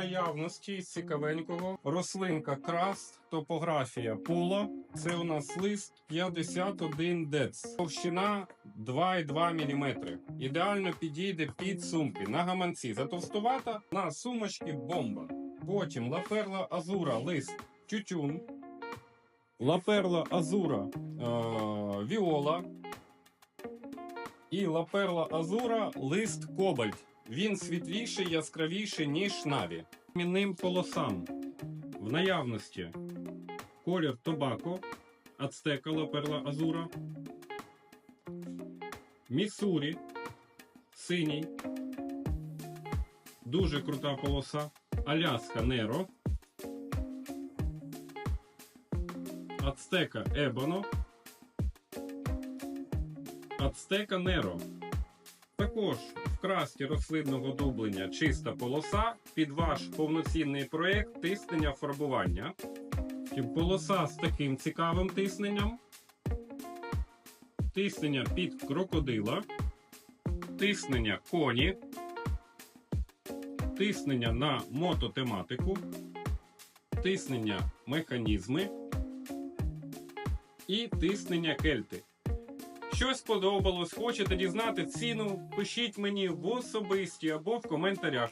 наявності цікавенького рослинка краст, топографія пола. Це у нас лист 51 дец. Товщина 2,2 мм. Ідеально підійде під сумки на гаманці. Затовстувата на сумочки бомба. Потім лаперла азура лист тютюн. Лаперла азура е- віола. І лаперла азура лист кобальт. Він світліший, яскравіший, ніж наві. Мінним полосам. В наявності. Колір тобако, ацтека лаперла азура, місурі, синій, дуже крута полоса, Аляска Неро, ацтека Ебоно, ацтека Неро. Також в красті рослинного дублення чиста полоса під ваш повноцінний проєкт тиснення фарбування. Полоса з таким цікавим тисненням. Тиснення під крокодила. Тиснення коні. Тиснення на мототематику. Тиснення механізми. І тиснення кельти. Щось сподобалось, хочете дізнати ціну? Пишіть мені в особисті або в коментарях.